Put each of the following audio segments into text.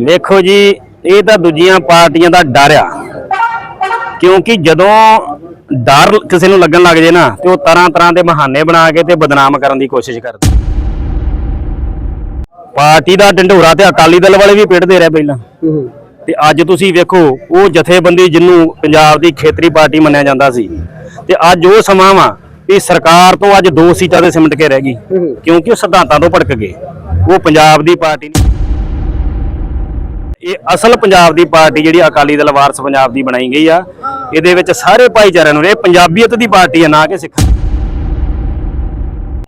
ਵੇਖੋ ਜੀ ਇਹ ਤਾਂ ਦੂਜੀਆਂ ਪਾਰਟੀਆਂ ਦਾ ਡਰ ਆ। ਕਿਉਂਕਿ ਜਦੋਂ ਡਰ ਕਿਸੇ ਨੂੰ ਲੱਗਣ ਲੱਗ ਜੇ ਨਾ ਤੇ ਉਹ ਤਰ੍ਹਾਂ ਤਰ੍ਹਾਂ ਦੇ ਬਹਾਨੇ ਬਣਾ ਕੇ ਤੇ ਬਦਨਾਮ ਕਰਨ ਦੀ ਕੋਸ਼ਿਸ਼ ਕਰਦੇ। ਪਾਰਟੀ ਦਾ ਢੰਡੋਰਾ ਤੇ ਅਕਾਲੀ ਦਲ ਵਾਲੇ ਵੀ ਪਿੱਟਦੇ ਰਹੇ ਪਹਿਲਾਂ। ਤੇ ਅੱਜ ਤੁਸੀਂ ਵੇਖੋ ਉਹ ਜਥੇਬੰਦੀ ਜਿਹਨੂੰ ਪੰਜਾਬ ਦੀ ਖੇਤਰੀ ਪਾਰਟੀ ਮੰਨਿਆ ਜਾਂਦਾ ਸੀ ਤੇ ਅੱਜ ਉਹ ਸਮਾਂ ਵਾ ਵੀ ਸਰਕਾਰ ਤੋਂ ਅੱਜ ਦੋ ਸੀਟਾਂ ਤੇ ਸਿਮਟ ਕੇ ਰਹਿ ਗਈ। ਕਿਉਂਕਿ ਉਹ ਸਿਧਾਂਤਾਂ ਤੋਂ ਭੜਕ ਗਏ। ਉਹ ਪੰਜਾਬ ਦੀ ਪਾਰਟੀ ਨਹੀਂ ਇਹ ਅਸਲ ਪੰਜਾਬ ਦੀ ਪਾਰਟੀ ਜਿਹੜੀ ਅਕਾਲੀ ਦਲ ਵਾਰਸ ਪੰਜਾਬ ਦੀ ਬਣਾਈ ਗਈ ਆ ਇਹਦੇ ਵਿੱਚ ਸਾਰੇ ਭਾਈਚਾਰਿਆਂ ਨੂੰ ਇਹ ਪੰਜਾਬੀਅਤ ਦੀ ਪਾਰਟੀ ਆ ਨਾ ਕਿ ਸਿੱਖ।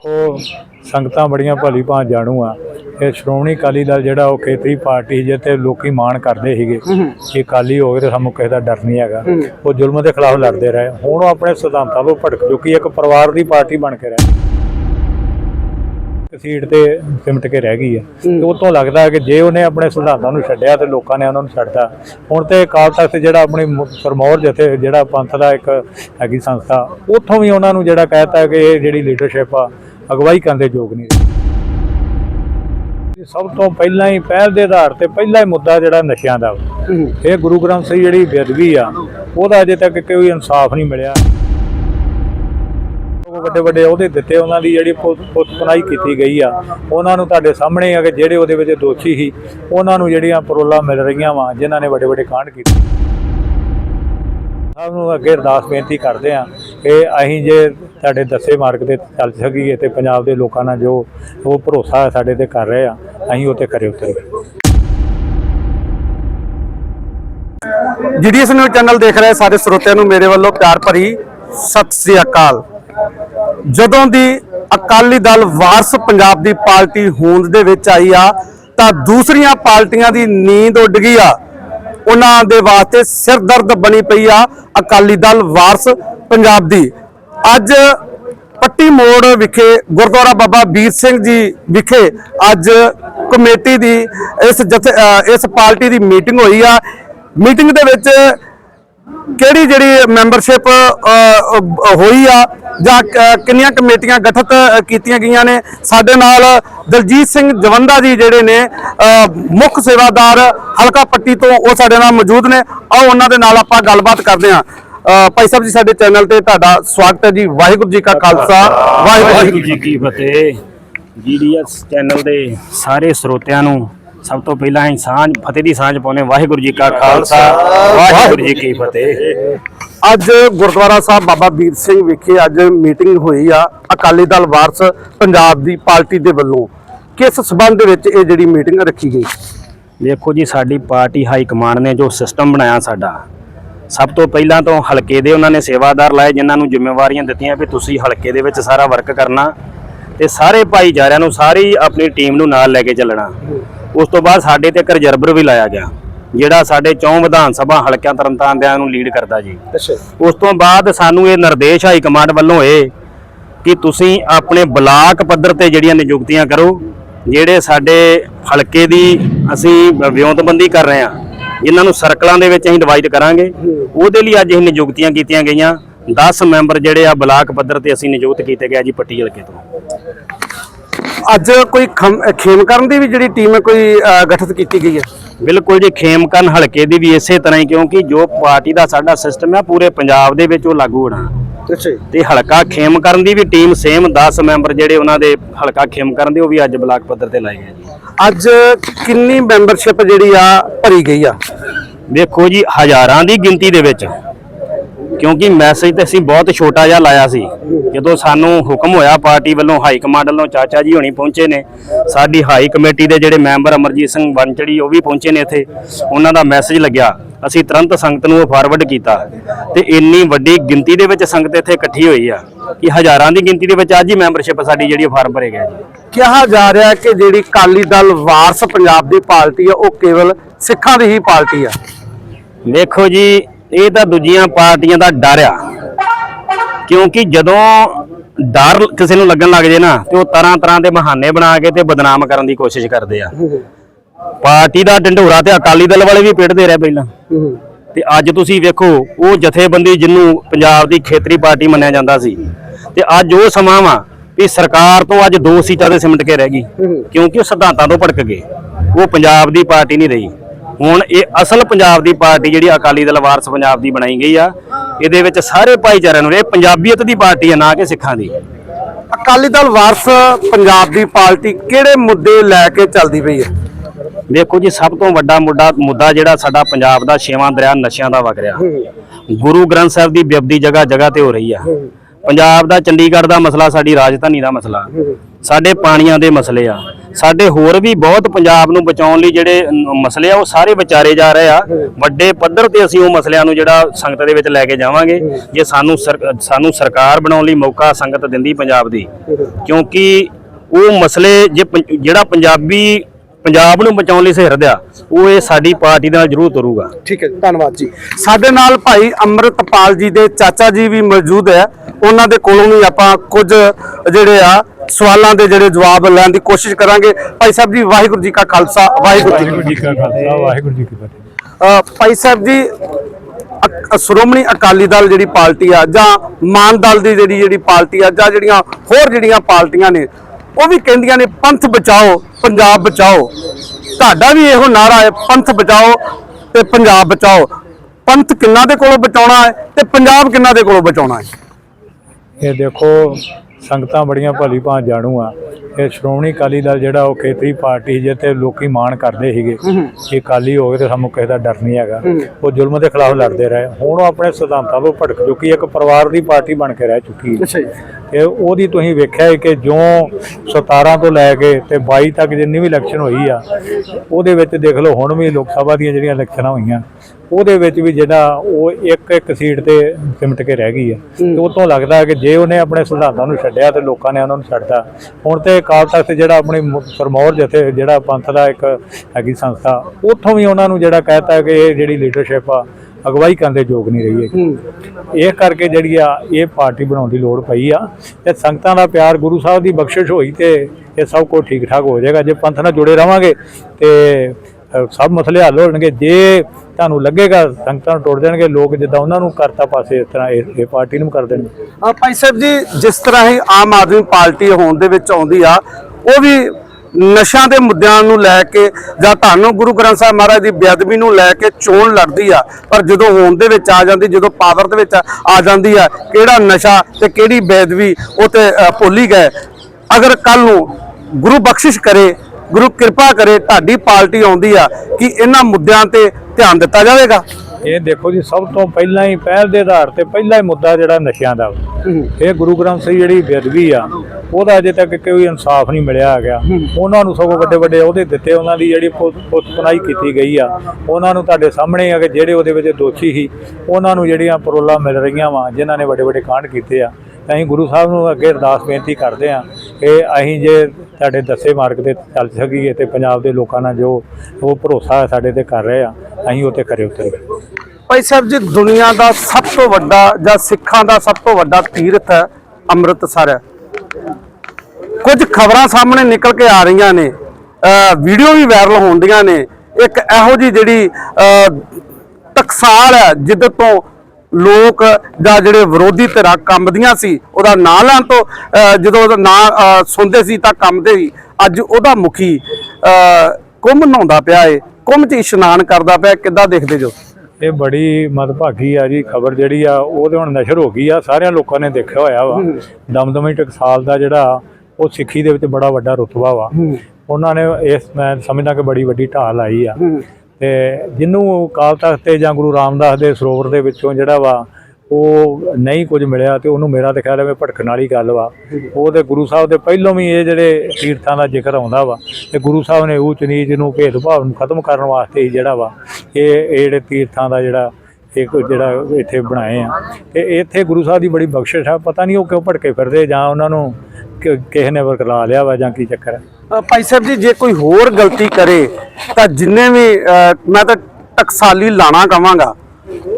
ਉਹ ਸੰਗਤਾਂ ਬੜੀਆਂ ਭਲੀ ਭਾਂਤ ਜਾਣੂ ਆ। ਇਹ ਸ਼੍ਰੋਮਣੀ ਅਕਾਲੀ ਦਲ ਜਿਹੜਾ ਉਹ ਖੇਤਰੀ ਪਾਰਟੀ ਜਿੱਤੇ ਲੋਕੀ ਮਾਣ ਕਰਦੇ ਸੀਗੇ ਕਿ ਅਕਾਲੀ ਹੋ ਗਏ ਤੇ ਸਾਨੂੰ ਕਿਸੇ ਦਾ ਡਰ ਨਹੀਂ ਹੈਗਾ। ਉਹ ਜ਼ੁਲਮ ਦੇ ਖਿਲਾਫ ਲੜਦੇ ਰਹੇ। ਹੁਣ ਉਹ ਆਪਣੇ ਸਿਧਾਂਤਾਂ ਤੋਂ ਭਟਕ ਚੁੱਕੀ ਇੱਕ ਪਰਿਵਾਰ ਦੀ ਪਾਰਟੀ ਬਣ ਕੇ ਰਹਿ। ਸੀਟ ਤੇ ਸਿਮਟ ਕੇ ਰਹਿ ਗਈ ਹੈ। ਤੇ ਉਹ ਤੋਂ ਲੱਗਦਾ ਹੈ ਕਿ ਜੇ ਉਹਨੇ ਆਪਣੇ ਸਿਧਾਂਤਾਂ ਨੂੰ ਛੱਡਿਆ ਤੇ ਲੋਕਾਂ ਨੇ ਉਹਨਾਂ ਨੂੰ ਛੱਡਤਾ। ਹੁਣ ਤੇ ਅਕਾਲ ਤਖਤ ਜਿਹੜਾ ਆਪਣੀ ਸਰਮੌਰ ਜਥੇ ਜਿਹੜਾ ਪੰਥ ਦਾ ਇੱਕ ਹੈਗੀ ਸੰਸਥਾ ਉੱਥੋਂ ਵੀ ਉਹਨਾਂ ਨੂੰ ਜਿਹੜਾ ਕਹਿਤਾ ਕਿ ਇਹ ਜਿਹੜੀ ਲੀਡਰਸ਼ਿਪ ਆ ਅਗਵਾਈ ਕਰਨ ਦੇ ਯੋਗ ਨਹੀਂ ਸਭ ਤੋਂ ਪਹਿਲਾਂ ਹੀ ਪਹਿਲ ਦੇ ਆਧਾਰ ਤੇ ਪਹਿਲਾ ਹੀ ਮੁੱਦਾ ਜਿਹੜਾ ਨਸ਼ਿਆਂ ਦਾ। ਇਹ ਗੁਰੂ ਗ੍ਰੰਥ ਸਾਹਿਬ ਜਿਹੜੀ ਬੇਅਦਬੀ ਆ ਉਹਦਾ ਅਜੇ ਤੱਕ ਕੋਈ ਇਨਸਾਫ ਨਹੀਂ ਮਿਲਿਆ। ਵੱਡੇ ਵੱਡੇ ਅਹੁਦੇ ਦਿੱਤੇ, ਉਹਨਾਂ ਦੀ ਜਿਹੜੀ ਪੁੱਤਪਨਾਈ ਕੀਤੀ ਗਈ ਆ। ਉਹਨਾਂ ਨੂੰ ਤੁਹਾਡੇ ਸਾਹਮਣੇ ਆ ਕਿ ਜਿਹੜੇ ਉਹਦੇ ਵਿੱਚ ਦੋਸ਼ੀ ਸੀ, ਉਹਨਾਂ ਨੂੰ ਜਿਹੜੀਆਂ ਪਰੋਲਾ ਮਿਲ ਰਹੀਆਂ ਵਾ, ਜਿਨ੍ਹਾਂ ਨੇ ਵੱਡੇ ਵੱਡੇ ਕਾਂਡ ਕੀਤੇ। ਸਭ ਨੂੰ ਅੱਗੇ ਅਰਦਾਸ ਬੇਨਤੀ ਕਰਦੇ ਆ ਕਿ ਅਸੀਂ ਜੇ ਸਾਡੇ ਦੱਸੇ ਮਾਰਗ ਤੇ ਚੱਲ ਸਕੀਏ ਤੇ ਪੰਜਾਬ ਦੇ ਲੋਕਾਂ ਨਾਲ ਜੋ ਉਹ ਭਰੋਸਾ ਸਾਡੇ ਤੇ ਕਰ ਰਹੇ ਆ, ਅਸੀਂ ਉਹ ਤੇ ਕਰੇ ਉਤਰੇ। ਜੀਡੀਐਸ ਨਿਊਜ਼ ਚੈਨਲ ਦੇਖ ਰਹੇ ਸਾਰੇ ਸਰੋਤਿਆਂ ਨੂੰ ਮੇਰੇ ਵੱਲੋਂ ਪਿਆਰ ਭਰੀ ਸਤਿ ਸ੍ਰੀ ਅਕਾਲ। ਜਦੋਂ ਦੀ ਅਕਾਲੀ ਦਲ ਵਾਰਸ ਪੰਜਾਬ ਦੀ ਪਾਰਟੀ ਹੋਂਦ ਦੇ ਵਿੱਚ ਆਈ ਆ, ਤਾਂ ਦੂਸਰੀਆਂ ਪਾਰਟੀਆਂ ਦੀ ਨੀਂਦ ਉੱਡ ਗਈ ਆ। ਉਹਨਾਂ ਦੇ ਵਾਸਤੇ ਸਿਰ ਦਰਦ ਬਣੀ ਪਈ ਆ ਅਕਾਲੀ ਦਲ ਵਾਰਸ ਪੰਜਾਬ ਦੀ। ਅੱਜ ਪੱਟੀ ਮੋੜ ਵਿਖੇ ਗੁਰਦੁਆਰਾ ਬਾਬਾ ਵੀਰ ਸਿੰਘ ਜੀ ਵਿਖੇ ਅੱਜ ਕਮੇਟੀ ਦੀ ਇਸ ਜਥੇ ਇਸ ਪਾਰਟੀ ਦੀ ਮੀਟਿੰਗ ਹੋਈ ਆ। ਮੀਟਿੰਗ ਦੇ ਵਿੱਚ ਕਿਹੜੀ ਜਿਹੜੀ ਮੈਂਬਰਸ਼ਿਪ ਹੋਈ ਆ ਜਾਂ ਕਿੰਨੀਆਂ ਕਮੇਟੀਆਂ ਗਠਿਤ ਕੀਤੀਆਂ ਗਈਆਂ ਨੇ? ਸਾਡੇ ਨਾਲ ਦਲਜੀਤ ਸਿੰਘ ਜਵੰਦਾ ਜੀ ਜਿਹੜੇ ਨੇ ਮੁੱਖ ਸੇਵਾਦਾਰ ਹਲਕਾ ਪੱਟੀ ਤੋਂ ਉਹ ਸਾਡੇ ਨਾਲ ਮੌਜੂਦ ਨੇ। ਆਓ ਉਹਨਾਂ ਦੇ ਨਾਲ ਆਪਾਂ ਗੱਲਬਾਤ ਕਰਦੇ ਹਾਂ। ਭਾਈ ਸਾਹਿਬ ਜੀ, ਸਾਡੇ ਚੈਨਲ ਤੇ ਤੁਹਾਡਾ ਸਵਾਗਤ ਹੈ ਜੀ। ਵਾਹਿਗੁਰੂ ਜੀ ਕਾ ਖਾਲਸਾ। ਵਾਹਿਗੁਰੂ ਜੀ ਜੀ ਕੀ ਫਤਿਹ। ਜੀਡੀਐਸ ਚੈਨਲ ਦੇ ਸਾਰੇ ਸਰੋਤਿਆਂ ਨੂੰ ਸਭ ਤੋਂ ਪਹਿਲਾਂ ਅਸੀਂ ਸਾਂਝ ਫਤਿਹ ਦੀ ਸਾਂਝ ਪਾਉਨੇ ਵਾਹਿਗੁਰੂ ਜੀ ਕਾ ਖਾਲਸਾ ਵਾਹਿਗੁਰੂ ਜੀ ਕੀ ਫਤਿਹ। ਅੱਜ ਗੁਰਦੁਆਰਾ ਸਾਹਿਬ ਬਾਬਾ ਵੀਰ ਸਿੰਘ ਵਿਖੇ ਅੱਜ ਮੀਟਿੰਗ ਹੋਈ ਆ। ਅਕਾਲੀ ਦਲ ਵਾਰਸ ਪੰਜਾਬ ਦੀ ਪਾਰਟੀ ਦੇ ਵੱਲੋਂ। ਕਿਸ ਸਬੰਧ ਵਿੱਚ ਇਹ ਜਿਹੜੀ ਮੀਟਿੰਗ ਰੱਖੀ ਗਈ? ਦੇਖੋ ਜੀ ਸਾਡੀ ਪਾਰਟੀ ਹਾਈ ਕਮਾਂਡ ਨੇ ਜੋ ਸਿਸਟਮ ਬਣਾਇਆ ਸਾਡਾ। ਸਭ ਤੋਂ ਪਹਿਲਾਂ ਤੋਂ ਹਲਕੇ ਦੇ ਉਹਨਾਂ ਨੇ ਸੇਵਾਦਾਰ ਲਾਏ ਜਿਨ੍ਹਾਂ ਨੂੰ ਜ਼ਿੰਮੇਵਾਰੀਆਂ ਦਿੱਤੀਆਂ ਵੀ ਤੁਸੀਂ ਹਲਕੇ ਦੇ ਵਿੱਚ ਸਾਰਾ ਵਰਕ ਕਰਨਾ ਤੇ ਸਾਰੇ ਭਾਈਚਾਰਿਆਂ ਨੂੰ ਸਾਰੀ ਆਪਣੀ ਟੀਮ ਨੂੰ ਨਾਲ ਲੈ ਕੇ ਚੱਲਣਾ। ਉਸ ਤੋਂ ਬਾਅਦ ਸਾਡੇ ਤੇ ਇੱਕ ਰਿਜ਼ਰਵਰ ਵੀ ਲਾਇਆ ਗਿਆ ਜਿਹੜਾ ਸਾਡੇ ਚੌਂ ਵਿਧਾਨ ਸਭਾ ਹਲਕਿਆਂ ਤਰਨਤਾਰਨ ਦਿਆਂ ਨੂੰ ਲੀਡ ਕਰਦਾ ਜੀ। ਅੱਛਾ ਉਸ ਤੋਂ ਬਾਅਦ ਸਾਨੂੰ ਇਹ ਨਿਰਦੇਸ਼ ਹਾਈ ਕਮਾਂਡ ਵੱਲੋਂ ਹੋਏ ਕਿ ਤੁਸੀਂ ਆਪਣੇ ਬਲਾਕ ਪੱਧਰ ਤੇ ਜਿਹੜੀਆਂ ਨਿਯੁਕਤੀਆਂ ਕਰੋ ਜਿਹੜੇ ਸਾਡੇ ਹਲਕੇ ਦੀ ਅਸੀਂ ਵਿਉਂਤਬੰਦੀ ਕਰ ਰਹੇ ਹਾਂ ਜਿਨ੍ਹਾਂ ਨੂੰ ਸਰਕਲਾਂ ਦੇ ਵਿੱਚ ਅਸੀਂ ਡਿਵਾਈਡ ਕਰਾਂਗੇ ਉਹਦੇ ਲਈ ਅੱਜ ਇਹ ਨਿਯੁਕਤੀਆਂ ਕੀਤੀਆਂ ਗਈਆਂ। 10 ਮੈਂਬਰ ਜਿਹੜੇ ਆ ਬਲਾਕ ਪੱਧਰ ਤੇ ਅਸੀਂ ਨਿਯੁਕਤ ਕੀਤੇ ਗਏ ਜੀ ਪੱਟੀ ਹਲਕੇ ਤੋਂ। ਅੱਜ ਕੋਈ ਖਮ- ਖੇਮ ਕਰਨ ਦੀ ਵੀ ਜਿਹੜੀ ਟੀਮ ਹੈ ਕੋਈ ਗਠਿਤ ਕੀਤੀ ਗਈ ਹੈ? ਬਿਲਕੁਲ ਜੀ ਖੇਮਕਰਨ ਹਲਕੇ ਦੀ ਵੀ ਇਸੇ ਤਰ੍ਹਾਂ ਹੀ ਕਿਉਂਕਿ ਜੋ ਪਾਰਟੀ ਦਾ ਸਾਡਾ ਸਿਸਟਮ ਹੈ ਪੂਰੇ ਪੰਜਾਬ ਦੇ ਵਿੱਚ ਉਹ ਲਾਗੂ ਹੋਣਾ। ਅੱਛਾ ਤੇ ਹਲਕਾ ਖੇਮਕਰਨ ਦੀ ਵੀ ਟੀਮ ਸੇਮ 10 ਮੈਂਬਰ ਜਿਹੜੇ ਉਹਨਾਂ ਦੇ ਹਲਕਾ ਖੇਮਕਰਨ ਦੇ ਉਹ ਵੀ ਅੱਜ ਬਲਾਕ ਪੱਧਰ ਤੇ ਲਾਏ ਗਏ ਜੀ। ਅੱਜ ਕਿੰਨੀ ਮੈਂਬਰਸ਼ਿਪ ਜਿਹੜੀ ਆ ਭਰੀ ਗਈ ਆ? ਵੇਖੋ ਜੀ ਹਜ਼ਾਰਾਂ ਦੀ ਗਿਣਤੀ ਦੇ ਵਿੱਚ ਕਿਉਂਕਿ ਮੈਸੇਜ ਤੇ ਅਸੀਂ ਬਹੁਤ ਛੋਟਾ ਜਿਹਾ ਲਾਇਆ ਸੀ। ਜਦੋਂ ਸਾਨੂੰ ਹੁਕਮ ਹੋਇਆ ਪਾਰਟੀ ਵੱਲੋਂ ਹਾਈ ਕਮਾਂਡ ਵੱਲੋਂ ਚਾਚਾ ਜੀ ਹੋਣੀ ਪਹੁੰਚੇ ਨੇ ਸਾਡੀ ਹਾਈ ਕਮੇਟੀ ਦੇ ਜਿਹੜੇ ਮੈਂਬਰ ਅਮਰਜੀਤ ਸਿੰਘ ਬੰਚੜੀ ਉਹ ਵੀ ਪਹੁੰਚੇ ਨੇ ਇੱਥੇ। ਉਹਨਾਂ ਦਾ ਮੈਸੇਜ ਲੱਗਿਆ। ਅਸੀਂ ਤੁਰੰਤ ਸੰਗਤ ਨੂੰ ਉਹ ਫਾਰਵਰਡ ਕੀਤਾ। ਤੇ ਇੰਨੀ ਵੱਡੀ ਗਿਣਤੀ ਦੇ ਵਿੱਚ ਸੰਗਤ ਇੱਥੇ ਇਕੱਠੀ ਹੋਈ ਆ ਕਿ ਹਜ਼ਾਰਾਂ ਦੀ ਗਿਣਤੀ ਦੇ ਵਿੱਚ ਅੱਜ ਹੀ ਮੈਂਬਰਸ਼ਿਪ ਸਾਡੀ ਜਿਹੜੀ ਫਾਰਮ ਭਰੇ ਗਿਆ ਜੀ। ਕਿਹਾ ਜਾ ਰਿਹਾ ਕਿ ਜਿਹੜੀ ਕਾਲੀ ਦਲ ਵਾਰਸ ਪੰਜਾਬ ਦੀ ਪਾਰਟੀ ਆ ਉਹ ਕੇਵਲ ਸਿੱਖਾਂ ਦੀ ਹੀ ਪਾਰਟੀ ਆ। ਵੇਖੋ ਜੀ ਇਹ ਤਾਂ ਦੂਜੀਆਂ ਪਾਰਟੀਆਂ ਦਾ ਡਰ ਆ। ਕਿਉਂਕਿ ਜਦੋਂ ਡਰ ਕਿਸੇ ਨੂੰ ਲੱਗਣ ਲੱਗ ਜੇ ਨਾ ਤੇ ਉਹ ਤਰ੍ਹਾਂ ਤਰ੍ਹਾਂ ਦੇ ਬਹਾਨੇ ਬਣਾ ਕੇ ਤੇ ਬਦਨਾਮ ਕਰਨ ਦੀ ਕੋਸ਼ਿਸ਼ ਕਰਦੇ ਆ। ਪਾਰਟੀ ਦਾ ਢੰਡੋਰਾ ਤੇ ਅਕਾਲੀ ਦਲ ਵਾਲੇ ਵੀ ਪਿੱਟਦੇ ਰਹੇ ਪਹਿਲਾਂ। ਤੇ ਅੱਜ ਤੁਸੀਂ ਵੇਖੋ ਉਹ ਜਥੇਬੰਦੀ ਜਿਹਨੂੰ ਪੰਜਾਬ ਦੀ ਖੇਤਰੀ ਪਾਰਟੀ ਮੰਨਿਆ ਜਾਂਦਾ ਸੀ ਤੇ ਅੱਜ ਉਹ ਸਮਾਂ ਵਾ ਵੀ ਸਰਕਾਰ ਤੋਂ ਅੱਜ ਦੋ ਸੀਟਾਂ ਤੇ ਸਿਮਟ ਕੇ ਰਹਿ ਗਈ। ਕਿਉਂਕਿ ਉਹ ਸਿਧਾਂਤਾਂ ਤੋਂ ਭੜਕ ਗਏ। ਉਹ ਪੰਜਾਬ ਦੀ ਪਾਰਟੀ ਨਹੀਂ ਰਹੀ। ਹੁਣ ਇਹ ਅਸਲ ਪੰਜਾਬ ਦੀ ਪਾਰਟੀ ਜਿਹੜੀ ਅਕਾਲੀ ਦਲ ਵਾਰਸ ਪੰਜਾਬ ਦੀ ਬਣਾਈ ਗਈ ਆ ਇਹਦੇ ਵਿੱਚ ਸਾਰੇ ਭਾਈਚਾਰਿਆਂ ਨੂੰ ਇਹ ਪੰਜਾਬੀਅਤ ਦੀ ਪਾਰਟੀ ਆ ਨਾ ਕਿ ਸਿੱਖਾਂ ਦੀ। ਅਕਾਲੀ ਦਲ ਵਾਰਸ ਪੰਜਾਬ ਦੀ ਪਾਰਟੀ ਕਿਹੜੇ ਮੁੱਦੇ ਲੈ ਕੇ ਚੱਲਦੀ ਪਈ ਹੈ? ਦੇਖੋ ਜੀ ਸਭ ਤੋਂ ਵੱਡਾ ਮੁੱਦਾ ਮੁੱਦਾ ਜਿਹੜਾ ਸਾਡਾ ਪੰਜਾਬ ਦਾ ਛੇਵਾਂ ਦਰਿਆ ਨਸ਼ਿਆਂ ਦਾ ਵਗ ਰਿਹਾ। ਗੁਰੂ ਗ੍ਰੰਥ ਸਾਹਿਬ ਦੀ ਬਿਆਬਦੀ ਜਗ੍ਹਾ ਜਗ੍ਹਾ ਤੇ ਹੋ ਰਹੀ ਆ। ਪੰਜਾਬ ਦਾ ਚੰਡੀਗੜ੍ਹ ਦਾ ਮਸਲਾ ਸਾਡੀ ਰਾਜਧਾਨੀ ਦਾ ਮਸਲਾ। ਸਾਡੇ ਪਾਣੀਆਂ ਦੇ ਮਸਲੇ ਆ। ਸਾਡੇ ਹੋਰ ਵੀ ਬਹੁਤ ਪੰਜਾਬ ਨੂੰ ਬਚਾਉਣ ਲਈ ਜਿਹੜੇ ਮਸਲੇ ਆ, ਉਹ ਸਾਰੇ ਵਿਚਾਰੇ ਜਾ ਰਹੇ ਆ। ਵੱਡੇ ਪੱਧਰ ਤੇ ਅਸੀਂ ਉਹ ਮਸਲਿਆਂ ਨੂੰ ਜਿਹੜਾ ਸੰਗਤ ਦੇ ਵਿੱਚ ਲੈ ਕੇ ਜਾਵਾਂਗੇ। ਜੇ ਸਾਨੂੰ ਸਰ- ਸਾਨੂੰ ਸਰਕਾਰ ਬਣਾਉਣ ਲਈ ਮੌਕਾ ਸੰਗਤ ਦਿੰਦੀ ਪੰਜਾਬ ਦੀ। ਕਿਉਂਕਿ ਉਹ ਮਸਲੇ ਜੇ ਪੰ- ਜਿਹੜਾ ਪੰਜਾਬੀ ਪੰਜਾਬ ਨੂੰ ਬਚਾਉਣ ਲਈ ਸਿਰਦਿਆ ਉਹ ਇਹ ਸਾਡੀ ਪਾਰਟੀ ਦੇ ਨਾਲ ਜ਼ਰੂਰ ਤੁਰੂਗਾ। ਠੀਕ ਹੈ ਜੀ, ਧੰਨਵਾਦ ਜੀ। ਸਾਡੇ ਨਾਲ ਭਾਈ ਅੰਮ੍ਰਿਤਪਾਲ ਜੀ ਦੇ ਚਾਚਾ ਜੀ ਵੀ ਮੌਜੂਦ ਹੈ। ਉਹਨਾਂ ਦੇ ਕੋਲੋਂ ਵੀ ਆਪਾਂ ਕੁਝ ਜਿਹੜੇ ਆ ਸਵਾਲਾਂ ਦੇ ਜਿਹੜੇ ਜਵਾਬ ਲੈਣ ਦੀ ਕੋਸ਼ਿਸ਼ ਕਰਾਂਗੇ। ਭਾਈ ਸਾਹਿਬ ਜੀ ਵਾਹਿਗੁਰੂ ਜੀ ਕਾ ਖਾਲਸਾ ਵਾਹਿਗੁਰੂ ਜੀ ਕੀ ਖਾਲਸਾ ਵਾਹਿਗੁਰੂ ਜੀ ਕੀ ਫਤਿਹ। ਭਾਈ ਸਾਹਿਬ ਜੀ ਸ਼੍ਰੋਮਣੀ ਅਕਾਲੀ ਦਲ ਜਿਹੜੀ ਪਾਰਟੀ ਆ ਜਾਂ ਮਾਨ ਦਲ ਦੀ ਜਿਹੜੀ ਜਿਹੜੀ ਪਾਰਟੀ ਆ ਜਾਂ ਜਿਹੜੀਆਂ ਹੋਰ ਜਿਹੜੀਆਂ ਪਾਰਟੀਆਂ ਨੇ ਉਹ ਵੀ ਕਹਿੰਦੀਆਂ ਨੇ, ਪੰਥ ਬਚਾਓ, ਪੰਜਾਬ ਬਚਾਓ। ਤੁਹਾਡਾ ਵੀ ਇਹੋ ਨਾਰਾ ਹੈ, ਪੰਥ ਬਚਾਓ ਤੇ ਪੰਜਾਬ ਬਚਾਓ। ਪੰਥ ਕਿੰਨਾ ਦੇ ਕੋਲੋਂ ਬਚਾਉਣਾ ਹੈ ਤੇ ਪੰਜਾਬ ਕਿੰਨਾ ਦੇ ਕੋਲੋਂ ਬਚਾਉਣਾ ਹੈ? ਇਹ ਦੇਖੋ ਸੰਗਤਾਂ ਬੜੀਆਂ ਭਲੀ ਭਾਂ ਜਾਣੂ ਆ ਇਹ ਸ਼੍ਰੋਮਣੀ ਅਕਾਲੀ ਦਲ ਜਿਹੜਾ ਉਹ ਖੇਤਰੀ ਪਾਰਟੀ ਜੇ ਤੇ ਲੋਕੀ ਮਾਣ ਕਰਦੇ ਸੀਗੇ ਕਿ ਅਕਾਲੀ ਹੋ ਗਏ ਤੇ ਸਾਨੂੰ ਕਿਸੇ ਦਾ ਡਰ ਨਹੀਂ ਹੈਗਾ। ਉਹ ਜ਼ੁਲਮ ਦੇ ਖਿਲਾਫ ਲੜਦੇ ਰਹੇ। ਹੁਣ ਉਹ ਆਪਣੇ ਸਿਧਾਂਤਾਂ ਤੋਂ ਭਟਕ ਚੁੱਕੀ ਇੱਕ ਪਰਿਵਾਰ ਦੀ ਪਾਰਟੀ ਬਣ ਕੇ ਰਹਿ ਚੁੱਕੀ ਹੈ। ਤੇ ਉਹਦੀ ਤੁਸੀਂ ਵੇਖਿਆ ਹੈ ਕਿ ਜੋ 17 ਤੋਂ ਲੈ ਕੇ ਤੇ 22 ਤੱਕ ਜਿੰਨੀ ਵੀ ਇਲੈਕਸ਼ਨ ਹੋਈ ਆ ਉਹਦੇ ਵਿੱਚ ਦੇਖ ਲਓ ਹੁਣ ਵੀ ਲੋਕ ਸਭਾ ਦੀਆਂ ਜਿਹੜੀਆਂ ਇਲੈਕਸ਼ਨਾਂ ਹੋਈਆਂ ਉਹਦੇ ਵਿੱਚ ਵੀ ਜਿਹੜਾ ਉਹ ਇੱਕ ਇੱਕ ਸੀਟ ਤੇ ਸਿਮਟ ਕੇ ਰਹਿ ਗਈ ਹੈ। ਤੇ ਉਹ ਤੋਂ ਲੱਗਦਾ ਹੈ ਕਿ ਜੇ ਉਹਨੇ ਆਪਣੇ ਸਿਧਾਂਤਾਂ ਨੂੰ ਛੱਡਿਆ ਤੇ ਲੋਕਾਂ ਨੇ ਉਹਨਾਂ ਨੂੰ ਛੱਡਤਾ। ਹੁਣ ਤੇ ਅਕਾਲ ਤਖਤ ਜਿਹੜਾ ਆਪਣੀ ਸਰਮੌਰ ਜਥੇ ਜਿਹੜਾ ਪੰਥ ਦਾ ਇੱਕ ਹੈਗੀ ਸੰਸਥਾ ਉੱਥੋਂ ਵੀ ਉਹਨਾਂ ਨੂੰ ਜਿਹੜਾ ਕਹਿਤਾ ਕਿ ਇਹ ਜਿਹੜੀ ਲੀਡਰਸ਼ਿਪ ਆ ਅਗਵਾਈ ਕਰਨ ਦੇ ਯੋਗ ਨਹੀਂ ਰਹੀ ਹੈ। ਇਹ ਕਰਕੇ ਜਿਹੜੀ ਆ ਇਹ ਪਾਰਟੀ ਬਣਾਉਣ ਦੀ ਲੋੜ ਪਈ ਆ। ਤੇ ਸੰਗਤਾਂ ਦਾ ਪਿਆਰ ਗੁਰੂ ਸਾਹਿਬ ਦੀ ਬਖਸ਼ਿਸ਼ ਹੋਈ ਤੇ ਇਹ ਸਭ ਕੁਝ ਠੀਕ ਠਾਕ ਹੋ ਜਾਏਗਾ। ਜੇ ਪੰਥ ਨਾਲ ਜੁੜੇ ਰਵਾਂਗੇ ਤੇ ਸਭ ਮਸਲੇ ਹੱਲ ਹੋਣਗੇ ਜੇ ਤੁਹਾਨੂੰ ਲੱਗੇਗਾ ਸੰਗਤਾਂ ਨੂੰ ਟੁੱਟ ਜਾਣਗੇ ਲੋਕ ਜਿੱਦਾਂ ਉਹਨਾਂ ਨੂੰ ਕਰਤਾ ਪਾਸੇ ਇਸ ਤਰ੍ਹਾਂ ਇਹ ਇਹ ਪਾਰਟੀ ਨੂੰ ਕਰ ਦੇਣਗੇ ਅ, ਭਾਈ ਸਾਹਿਬ ਜੀ ਜਿਸ ਤਰ੍ਹਾਂ ਹੀ ਆਮ ਆਦਮੀ ਪਾਰਟੀ ਹੋਣ ਦੇ ਵਿੱਚ ਆਉਂਦੀ ਆ ਉਹ ਵੀ ਨਸ਼ਿਆਂ ਦੇ ਮੁੱਦਿਆਂ ਨੂੰ ਲੈ ਕੇ ਜਾਂ ਤੁਹਾਨੂੰ ਗੁਰੂ ਗ੍ਰੰਥ ਸਾਹਿਬ ਮਹਾਰਾਜ ਦੀ ਬੇਅਦਬੀ ਨੂੰ ਲੈ ਕੇ ਚੋਣ ਲੜਦੀ ਆ ਪਰ ਜਦੋਂ ਹੋਂਦ ਦੇ ਵਿੱਚ ਆ ਜਾਂਦੀ ਜਦੋਂ ਪਾਵਰ ਦੇ ਵਿੱਚ ਆ ਜਾਂਦੀ ਆ ਕਿਹੜਾ ਨਸ਼ਾ ਤੇ ਕਿਹੜੀ ਬੇਅਦਬੀ ਉਹ ਤੇ ਅ, ਭੁੱਲ ਹੀ ਗਏ। ਅਗਰ ਕੱਲ ਨੂੰ ਗੁਰੂ ਬਖਸ਼ਿਸ਼ ਕਰੇ ਗੁਰੂ ਕਿਰਪਾ ਕਰੇ ਤੁਹਾਡੀ ਪਾਰਟੀ ਆਉਂਦੀ ਆ ਕਿ ਇਹਨਾਂ ਮੁੱਦਿਆਂ ਤੇ ਧਿਆਨ ਦਿੱਤਾ ਜਾਵੇਗਾ। ਇਹ ਦੇਖੋ ਜੀ ਸਭ ਤੋਂ ਪਹਿਲਾਂ ਹੀ ਪਹਿਲ ਦੇ ਆਧਾਰ ਤੇ ਪਹਿਲਾ ਹੀ ਮੁੱਦਾ ਜਿਹੜਾ ਨਸ਼ਿਆਂ ਦਾ। ਇਹ ਗੁਰੂ ਗ੍ਰੰਥ ਸਾਹਿਬ ਜਿਹੜੀ ਬੇਅਦਬੀ ਆ ਉਹਦਾ ਅਜੇ ਤੱਕ ਕੋਈ ਇਨਸਾਫ ਨਹੀਂ ਮਿਲਿਆ ਹੈਗਾ। ਉਹਨਾਂ ਨੂੰ ਸਗੋਂ ਵੱਡੇ ਵੱਡੇ ਅਹੁਦੇ ਦਿੱਤੇ ਉਹਨਾਂ ਦੀ ਜਿਹੜੀ ਪੁੱਤਪਨਾਈ ਕੀਤੀ ਗਈ ਆ। ਉਹਨਾਂ ਨੂੰ ਤੁਹਾਡੇ ਸਾਹਮਣੇ ਆ ਕਿ ਜਿਹੜੇ ਉਹਦੇ ਵਿੱਚ ਦੋਸ਼ੀ ਸੀ ਉਹਨਾਂ ਨੂੰ ਜਿਹੜੀਆਂ ਪਰੋਲਾ ਮਿਲ ਰਹੀਆਂ ਵਾ ਜਿਨ੍ਹਾਂ ਨੇ ਵੱਡੇ ਵੱਡੇ ਕਾਂਡ ਕੀਤੇ ਆ। ਅਸੀਂ ਗੁਰੂ ਸਾਹਿਬ ਨੂੰ ਅੱਗੇ ਅਰਦਾਸ ਬੇਨਤੀ ਕਰਦੇ ਆ ਕਿ ਅਸੀਂ ਜੇ ਸਾਡੇ ਦੱਸੇ ਮਾਰਗ ਤੇ ਚੱਲ ਸਕੀਏ ਤੇ ਪੰਜਾਬ ਦੇ ਲੋਕਾਂ ਨਾਲ ਜੋ ਉਹ ਭਰੋਸਾ ਸਾਡੇ ਤੇ ਕਰ ਰਹੇ ਆ, ਅਸੀਂ ਉਹ ਤੇ ਕਰੇ ਉਤਰੀਏ ਭਾਈ ਸਾਹਿਬ ਜੀ, ਦੁਨੀਆ ਦਾ ਸਭ ਤੋਂ ਵੱਡਾ ਜਾਂ ਸਿੱਖਾਂ ਦਾ ਸਭ ਤੋਂ ਵੱਡਾ ਤੀਰਥ ਹੈ ਅੰਮ੍ਰਿਤਸਰ। ਹੈ ਕੁਝ ਖਬਰਾਂ ਸਾਹਮਣੇ ਨਿਕਲ ਕੇ ਆ ਰਹੀਆਂ ਨੇ। ਵੀਡੀਓ ਵੀ ਵਾਇਰਲ ਹੁੰਦੀਆਂ ਨੇ। ਇੱਕ ਇਹੋ ਜੀ ਜਿਹੜੀ ਟਕਸਾਲ ਹੈ, ਜਿੱਦ ਤੋਂ ਲੋਕ ਜਾਂ ਜਿਹੜੇ ਵਿਰੋਧੀ ਧਿਰਾਂ ਕੰਬਦੀਆਂ ਸੀ ਉਹਦਾ ਨਾਂ ਲੈਣ ਤੋਂ ਜਦੋਂ ਉਹਦਾ ਨਾਂ ਸੁਣਦੇ ਸੀ ਤਾਂ ਕੰਬਦੇ ਸੀ। ਅੱਜ ਉਹਦਾ ਮੁਖੀ ਕੁੰਭ ਨਹਾਉਂਦਾ ਪਿਆ ਏ। ਕੁੰਭ 'ਚ ਇਸ਼ਨਾਨ ਕਰਦਾ ਪਿਆ ਕਿੱਦਾਂ ਦੇਖਦੇ ਜੋ? ਇਹ ਬੜੀ ਮਦਭਾਗੀ ਆ ਜੀ ਖਬਰ ਜਿਹੜੀ ਆ ਉਹ ਤੇ ਹੁਣ ਨਸ਼ਰ ਹੋ ਗਈ ਆ ਸਾਰਿਆਂ ਲੋਕਾਂ ਨੇ ਦੇਖਿਆ ਹੋਇਆ ਵਾ। ਦਮਦਮੀ ਟਕਸਾਲ ਦਾ ਜਿਹੜਾ ਉਹ ਸਿੱਖੀ ਦੇ ਵਿੱਚ ਬੜਾ ਵੱਡਾ ਰੁਤਬਾ ਵਾ। ਉਹਨਾਂ ਨੇ ਇਸ ਮੈਂ ਸਮਝਦਾ ਕਿ ਬੜੀ ਵੱਡੀ ਢਾਲ ਆਈ ਆ। ਤੇ ਜਿਹਨੂੰ ਕਾਲ ਤਖਤ ਤੇ ਜਾਂ ਗੁਰੂ ਰਾਮਦਾਸ ਦੇ ਸਰੋਵਰ ਦੇ ਵਿੱਚੋਂ ਜਿਹੜਾ ਵਾ, ਉਹ ਨਹੀਂ ਕੁਝ ਮਿਲਿਆ ਤੇ ਉਹਨੂੰ ਮੇਰਾ ਤੇ ਖਿਆਲ ਹੈ ਵੀ ਭਟਕਣ ਵਾਲੀ ਗੱਲ ਵਾ। ਉਹ ਤੇ ਗੁਰੂ ਸਾਹਿਬ ਦੇ ਪਹਿਲੋਂ ਵੀ ਇਹ ਜਿਹੜੇ ਤੀਰਥਾਂ ਦਾ ਜ਼ਿਕਰ ਆਉਂਦਾ ਵਾ, ਤੇ ਗੁਰੂ ਸਾਹਿਬ ਨੇ ਊਚ ਨੀਚ ਨੂੰ ਭੇਦਭਾਵ ਨੂੰ ਖਤਮ ਕਰਨ ਵਾਸਤੇ ਹੀ ਜਿਹੜਾ ਵਾ, ਇਹ ਇਹ ਜਿਹੜੇ ਤੀਰਥਾਂ ਦਾ ਜਿਹੜਾ ਇੱਕ ਜਿਹੜਾ ਇੱਥੇ ਬਣਾਏ ਆ। ਤੇ ਇੱਥੇ ਗੁਰੂ ਸਾਹਿਬ ਦੀ ਬੜੀ ਬਖਸ਼ਿਸ਼ ਆ, ਪਤਾ ਨਹੀਂ ਉਹ ਕਿਉਂ ਭਟਕੇ ਫਿਰਦੇ ਜਾਂ ਉਹਨਾਂ ਨੂੰ ਕਿ- ਕਿਸੇ ਨੇ ਵਰਕਲਾ ਲਿਆ ਵਾ ਜਾਂ ਕੀ ਚੱਕਰ ਹੈ ਅ, ਭਾਈ ਸਾਹਿਬ ਜੀ ਜੇ ਕੋਈ ਹੋਰ ਗਲਤੀ ਕਰੇ ਤਾਂ ਜਿੰਨੇ ਵੀ ਅ, ਮੈਂ ਤਾਂ ਟਕਸਾਲੀ ਲਾਣਾ ਕਵਾਂਗਾ।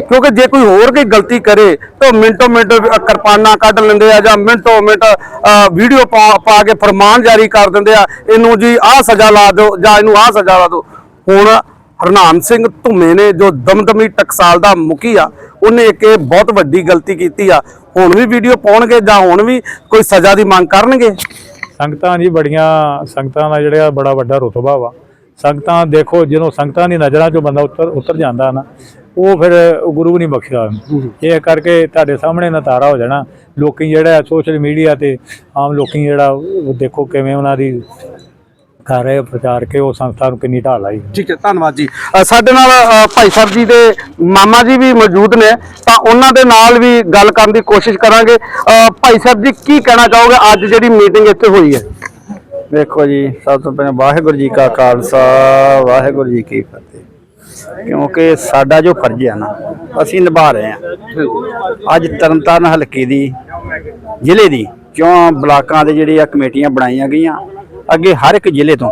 ਕਿਉਂਕਿ ਜੇ ਕੋਈ ਹੋਰ ਕੋਈ ਗਲਤੀ ਕਰੇ ਤਾਂ ਮਿੰਟੋ ਮਿੰਟ ਕਿਰਪਾਨਾਂ ਕੱਢ ਲੈਂਦੇ ਆ ਜਾਂ ਮਿੰਟੋ ਮਿੰਟ ਅ, ਵੀਡੀਓ ਪਾ ਪਾ ਕੇ ਫਰਮਾਨ ਜਾਰੀ ਕਰ ਦਿੰਦੇ ਆ ਇਹਨੂੰ ਜੀ ਆਹ ਸਜ਼ਾ ਲਾ ਦਿਓ ਜਾਂ ਇਹਨੂੰ ਆਹ ਸਜ਼ਾ ਲਾ ਦਿਓ। ਹੁਣ ਹਰਨਾਮ ਸਿੰਘ ਧੁੰਮੇ ਨੇ ਜੋ ਦਮਦਮੀ ਟਕਸਾਲ ਦਾ ਮੁਖੀ ਆ, ਉਹਨੇ ਇੱਕ ਇਹ ਬਹੁਤ ਵੱਡੀ ਗਲਤੀ ਕੀਤੀ ਆ। ਹੁਣ ਵੀ ਵੀਡੀਓ ਪਾਉਣਗੇ ਜਾਂ ਹੁਣ ਵੀ ਕੋਈ ਸਜ਼ਾ ਦੀ ਮੰਗ ਕਰਨਗੇ? ਸੰਗਤਾਂ ਜੀ ਬੜੀਆਂ, ਸੰਗਤਾਂ ਦਾ ਜਿਹੜਾ ਬੜਾ ਵੱਡਾ ਰੁਤਬਾ ਵਾ। ਸੰਗਤਾਂ ਦੇਖੋ, ਜਦੋਂ ਸੰਗਤਾਂ ਦੀ ਨਜ਼ਰਾਂ 'ਚੋਂ ਬੰਦਾ ਉੱਤਰ ਉੱਤਰ ਜਾਂਦਾ ਨਾ, ਉਹ ਫਿਰ ਗੁਰੂ ਨਹੀਂ ਬਖਸ਼ਦਾ। ਉਹਨੂੰ। ਇਹ ਕਰਕੇ ਤੁਹਾਡੇ ਸਾਹਮਣੇ ਨਤਾਰਾ ਹੋ ਜਾਣਾ। ਲੋਕੀ ਜਿਹੜਾ ਸੋਸ਼ਲ ਮੀਡੀਆ ਤੇ ਆਮ ਲੋਕੀ ਜਿਹੜਾ ਦੇਖੋ ਕਿਵੇਂ ਉਹਨਾਂ ਦੀ ਕਰ ਰਹੇ ਆ ਪ੍ਰਚਾਰ ਕੇ ਉਹ ਸੰਸਥਾ ਨੂੰ ਕਿੰਨੀ ਢਾਲ ਆਈ ਠੀਕ ਹੈ ਧੰਨਵਾਦ ਜੀ। ਅ, ਸਾਡੇ ਨਾਲ ਅ, ਭਾਈ ਸਾਹਿਬ ਜੀ ਦੇ ਮਾਮਾ ਜੀ ਵੀ ਮੌਜੂਦ ਨੇ ਤਾਂ ਉਹਨਾਂ ਦੇ ਨਾਲ ਵੀ ਗੱਲ ਕਰਨ ਦੀ ਕੋਸ਼ਿਸ਼ ਕਰਾਂਗੇ। ਅ, ਭਾਈ ਸਾਹਿਬ ਜੀ ਕੀ ਕਹਿਣਾ ਚਾਹੋਗੇ? ਅੱਜ ਜਿਹੜੀ ਮੀਟਿੰਗ ਇੱਥੇ ਹੋਈ ਹੈ। ਵੇਖੋ ਜੀ ਸਭ ਤੋਂ ਪਹਿਲਾਂ ਵਾਹਿਗੁਰੂ ਜੀ ਕਾ ਖਾਲਸਾ ਵਾਹਿਗੁਰੂ ਜੀ ਕੀ ਫਤਿਹ। ਕਿਉਂਕਿ ਸਾਡਾ ਜੋ ਫਰਜ਼ ਹੈ ਨਾ ਅਸੀਂ ਨਿਭਾ ਰਹੇ ਹਾਂ। ਅੱਜ ਤਰਨਤਾਰਨ ਹਲਕੇ ਦੀ ਜ਼ਿਲ੍ਹੇ ਦੀ ਚੋਂ ਬਲਾਕਾਂ ਦੇ ਜਿਹੜੀਆਂ ਕਮੇਟੀਆਂ ਬਣਾਈਆਂ ਗਈਆਂ ਅੱਗੇ ਹਰ ਇੱਕ ਜ਼ਿਲ੍ਹੇ ਤੋਂ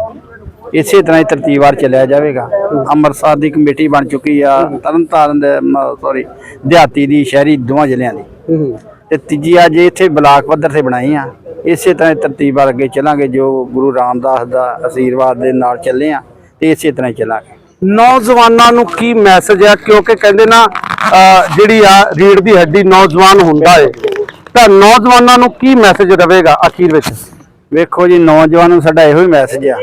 ਇਸੇ ਤਰ੍ਹਾਂ ਹੀ ਤਰਤੀਬਵਾਰ ਚੱਲਿਆ ਜਾਵੇਗਾ। ਅੰਮ੍ਰਿਤਸਰ ਦੀ ਕਮੇਟੀ ਬਣ ਚੁੱਕੀ ਆ ਤਰਨਤਾਰਨ ਦੇ ਸੌਰੀ ਦਿਹਾਤੀ ਦੀ ਸ਼ਹਿਰੀ ਦੋਵਾਂ ਜ਼ਿਲ੍ਹਿਆਂ ਦੀ। ਤੇ ਤੀਜੀ ਅੱਜ ਇੱਥੇ ਬਲਾਕ ਪੱਧਰ ਤੇ ਬਣਾਈ ਆ। ਇਸੇ ਤਰ੍ਹਾਂ ਹੀ ਤਰਤੀਬ ਅੱਗੇ ਚੱਲਾਂਗੇ ਜੋ ਗੁਰੂ ਰਾਮਦਾਸ ਦਾ ਅਸ਼ੀਰਵਾਦ ਦੇ ਨਾਲ ਚੱਲੇ ਆ ਤੇ ਇਸੇ ਤਰ੍ਹਾਂ ਹੀ ਚੱਲਾਂਗੇ। ਨੌਜਵਾਨਾਂ ਨੂੰ ਕੀ ਮੈਸੇਜ ਹੈ ਕਿਉਂਕਿ ਕਹਿੰਦੇ ਨਾ ਜਿਹੜੀ ਆ ਰੀੜ ਦੀ ਹੱਡੀ ਨੌਜਵਾਨ ਹੁੰਦਾ ਹੈ ਤਾਂ ਨੌਜਵਾਨਾਂ ਨੂੰ ਕੀ ਮੈਸੇਜ ਰਵੇਗਾ ਅਖੀਰ ਵਿੱਚ? ਵੇਖੋ ਜੀ, ਨੌਜਵਾਨ ਨੂੰ ਸਾਡਾ ਇਹੋ ਹੀ ਮੈਸੇਜ ਆ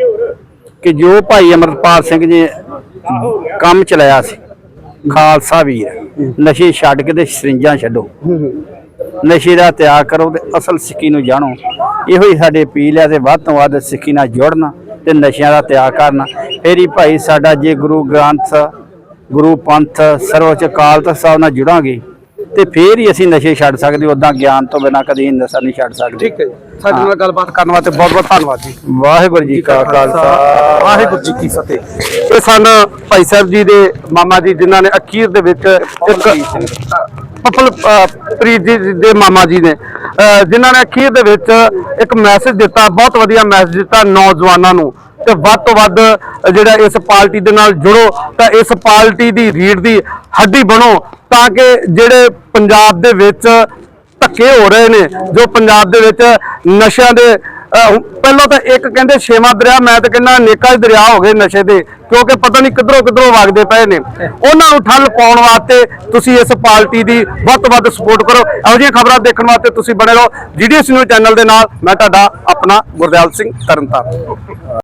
ਕਿ ਜੋ ਭਾਈ ਅਮਰਪਾਲ ਸਿੰਘ ਜੀ ਕੰਮ ਚਲਾਇਆ ਸੀ, ਖਾਲਸਾ ਵੀਰ, ਨਸ਼ੇ ਛੱਡ ਕੇ ਤੇ ਸਰਿੰਜਾਂ ਛੱਡੋ। ਨਸ਼ੇ ਦਾ ਤਿਆਗ ਕਰੋ ਤੇ ਅਸਲ ਸਿੱਖੀ ਨੂੰ ਜਾਣੋ। ਇਹੋ ਹੀ ਸਾਡੇ ਅਪੀਲ ਹੈ ਤੇ ਵੱਧ ਤੋਂ ਵੱਧ ਸਿੱਖੀ ਨਾਲ ਜੁੜਨਾ ਤੇ ਨਸ਼ਿਆਂ ਦਾ ਤਿਆਗ ਕਰਨਾ। ਫਿਰ ਹੀ ਭਾਈ, ਸਾਡਾ ਜੇ ਗੁਰੂ ਗ੍ਰੰਥ, ਗੁਰੂ ਪੰਥ, ਸਰਵਉੱਚ ਅਕਾਲ ਤਖਤ ਸਾਹਿਬ ਨਾਲ ਜੁੜਾਂਗੇ ਤੇ ਫੇਰ ਹੀ ਅਸੀਂ ਨਸ਼ੇ ਛੱਡ ਸਕਦੇ ਉਦਾਂ ਗਿਆਨ ਤੋਂ ਬਿਨਾਂ ਕਦੀ ਨਸ਼ਾ ਨਹੀਂ ਛੱਡ ਸਕਦੇ। ਠੀਕ ਹੈ ਸਾਡੇ ਨਾਲ ਗੱਲਬਾਤ ਕਰਨ ਵਾਸਤੇ ਬਹੁਤ ਬਹੁਤ ਧੰਨਵਾਦ ਜੀ। ਵਾਹਿਗੁਰੂ ਜੀ ਕਾ ਖਾਲਸਾ। ਵਾਹਿਗੁਰੂ ਜੀ ਕੀ ਫਤਿਹ। ਇਹ ਸਨ ਭਾਈ ਸਾਹਿਬ ਜੀ ਦੇ ਮਾਮਾ ਜੀ ਜਿਨ੍ਹਾਂ ਨੇ ਅਖੀਰ ਦੇ ਵਿੱਚ ਇੱਕ ਪਪਲ ਪ੍ਰੀਤ ਜੀ ਦੇ ਮਾਮਾ ਜੀ ਨੇ ਜਿਨ੍ਹਾਂ ਨੇ ਅਖੀਰ ਦੇ ਵਿੱਚ ਇੱਕ ਮੈਸੇਜ ਦਿੱਤਾ ਬਹੁਤ ਵਧੀਆ ਮੈਸੇਜ ਦਿੱਤਾ ਨੌਜਵਾਨਾਂ ਨੂੰ। ਤੇ ਵੱਧ ਤੋਂ ਵੱਧ ਜਿਹੜਾ ਇਸ ਪਾਰਟੀ ਦੇ ਨਾਲ ਜੁੜੋ ਤਾਂ ਇਸ ਪਾਰਟੀ ਦੀ ਰੀੜ ਦੀ ਹੱਡੀ ਬਣੋ ਤਾਂ ਕਿ ਜਿਹੜੇ ਪੰਜਾਬ ਦੇ ਵਿੱਚ ਧੱਕੇ ਹੋ ਰਹੇ ਨੇ, ਜੋ ਪੰਜਾਬ ਦੇ ਵਿੱਚ ਨਸ਼ਿਆਂ ਦੇ ਪਹਿਲਾਂ ਤਾਂ ਇੱਕ ਕਹਿੰਦੇ ਛੇਵਾਂ ਦਰਿਆ, ਮੈਂ ਤਾਂ ਕਹਿੰਦਾ ਅਨੇਕਾਂ ਦਰਿਆ ਹੋ ਗਏ ਨਸ਼ੇ ਦੇ, ਕਿਉਂਕਿ ਪਤਾ ਨਹੀਂ ਕਿੱਧਰੋਂ ਕਿੱਧਰੋਂ ਵਗਦੇ ਪਏ ਨੇ। ਉਹਨਾਂ ਨੂੰ ਠੱਲ ਪਾਉਣ ਵਾਸਤੇ ਤੁਸੀਂ ਇਸ ਪਾਰਟੀ ਦੀ ਵੱਧ ਤੋਂ ਵੱਧ ਸਪੋਰਟ ਕਰੋ। ਇਹੋ ਜਿਹੀਆਂ ਖਬਰਾਂ ਦੇਖਣ ਵਾਸਤੇ ਤੁਸੀਂ ਬਣੇ ਰਹੋ। ਜੀਡੀਐਸ ਨਿਊਜ਼ ਚੈਨਲ ਦੇ ਨਾਲ, ਮੈਂ ਤੁਹਾਡਾ ਆਪਣਾ ਗੁਰਦਿਆਲ ਸਿੰਘ ਤਰਨਤਾਰਨ।